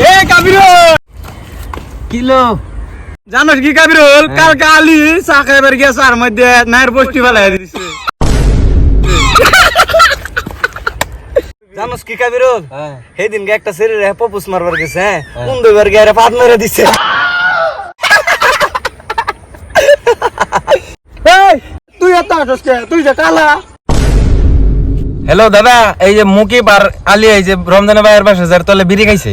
এ Kabirul! Kilo জানোস কি কাবিরুল? কালকে আলি চা খাইবার গিয়ে চার মধ্যে নায়ের বস্তি ফেলাই দিছে। জানোস কি কাবিরুল? হ্যাঁ। সেদিন একটা ছেলে রে পপুস মারবার গেছে হ্যাঁ? কোন দুইবার গিয়ে রে পাত মেরে দিছে। তুই এত আটস তুই যে কালা। হ্যালো দাদা এই যে মুকিব আর আলী এই যে রমজান ভাইয়ের বাসা যার তলে বিড়ি খাইছে।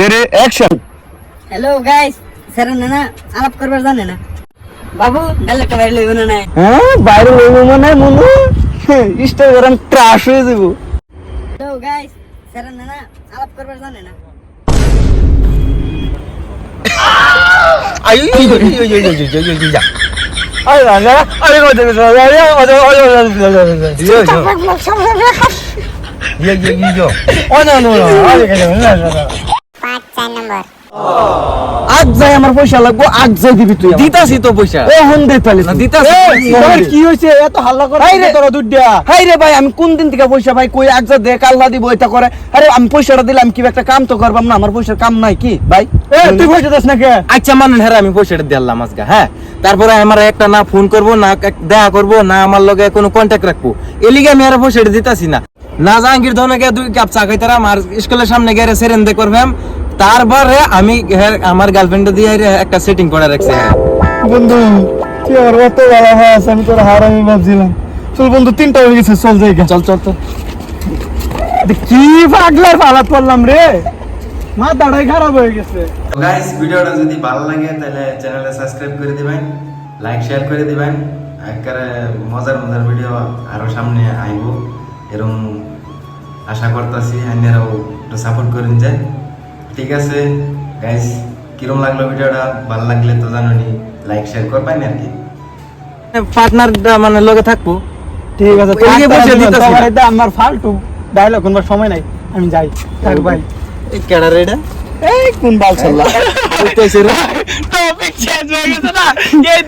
তেরে অ্যাকশন হ্যালো গাইস স্যার না আলাপ করবার জানে না বাবু ডালেটা বাইরে লইব না হ্যাঁ বাইরে লইব মানে মনু ইনস্টাগ্রাম ক্রাশ হয়ে যাব হ্যালো গাইস স্যার না আলাপ করবার জানে না আজ যাই আমার পয়সা লাগবো আজ যাই দিবি তুই দিতাছি তো পয়সা। ও হন দে তাহলে। না, দিতাছি। তোমার কি হইছে এত হাল্লা করে হাই রে। তোরা দুডিয়া হাই রে ভাই আমি কোন দিন থেকে পয়সা ভাই কই? আজ দে কাল্লা দিব এটা করে। আরে আমি পয়সাটা দিলাম কি একটা কাম তো করবাম না? আমার পয়সার কাম নাই কি ভাই? এ তুই পয়সা দিস না কে? আচ্ছা মানুন হ্যাঁ আমি পয়সাটা দিলাম আজকে হ্যাঁ? তারপরে আমার একটা না ফোন করব না দেখা করব না আমার লগে কোনো কন্টাক্ট রাখব। এলিগে আমি আর পয়সাটা দিতাছি না। না জাহাঙ্গীর ধনে গিয়ে দুই কাপ চা খাইতারাম আর স্কুলের সামনে গিয়ে সেরেন্দে করবাম। তারপরে আমি হ্যাঁ, আমার গার্লফ্রেন্ড দিয়ে হ্যাঁ, একটা সেটিং করে রাখছি হ্যাঁ। বন্ধু কি আমার অত ভালো হাস আমি তোর হারামি ভাবছিলাম। চল বন্ধু তিনটা হয়ে গেছে চল যাই চল চল চল। কি পাগলার পালাত করলাম রে? মা দাঁড়াই খারাপ হয়ে গেছে। গাইস ভিডিওটা যদি ভালো লাগে তাহলে চ্যানেলটা সাবস্ক্রাইব করে দিবেন লাইক শেয়ার করে দিবেন। একেবারে মজার মজার ভিডিও আরও সামনে আইব। এরকম আশা করতেছি আপনারাও একটু সাপোর্ট করেন যায় ঠিক আছে গাইস কিরম লাগল ভিডিওটা? ভালো লাগলে তো জানুনি লাইক শেয়ার করবেন আর কি। পার্টনারটা মানে লগে থাকব। ঠিক আছে এদিকে বসে দিতাছি আমার ফালতু ডায়লগ কোনবার সময় নাই আমি যাই। থাক ভাই এই কেডা রেডা এই কোন বাল ছাড়লা? কইতেছে রে টপিক চেঞ্জ হয়ে গেছে না। এই